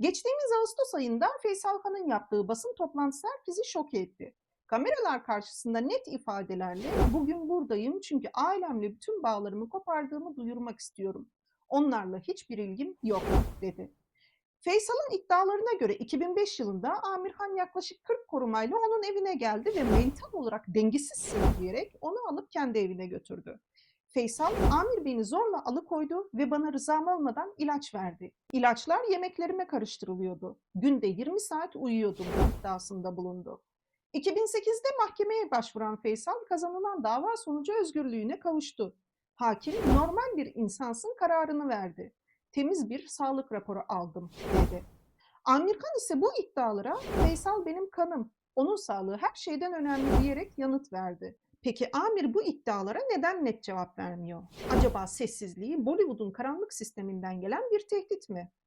Geçtiğimiz Ağustos ayında Faysal Han'ın yaptığı basın toplantısı herkesi şok etti. Kameralar karşısında net ifadelerle bugün buradayım çünkü ailemle bütün bağlarımı kopardığımı duyurmak istiyorum. Onlarla hiçbir ilgim yok dedi. Feysal'ın iddialarına göre 2005 yılında Amirhan yaklaşık 40 korumayla onun evine geldi ve mental olarak dengesizsin diyerek onu alıp kendi evine götürdü. Faysal, Amir beni zorla alıkoydu ve bana rızam olmadan ilaç verdi. İlaçlar yemeklerime karıştırılıyordu. Günde 20 saat uyuyordum iddiasında bulundu. 2008'de mahkemeye başvuran Faysal kazanılan dava sonucu özgürlüğüne kavuştu. Hakim normal bir insansın kararını verdi. Temiz bir sağlık raporu aldım dedi. Amirkan ise bu iddialara Faysal benim kanım, onun sağlığı her şeyden önemli diyerek yanıt verdi. Peki Amir bu iddialara neden net cevap vermiyor? Acaba sessizliği Bollywood'un karanlık sisteminden gelen bir tehdit mi?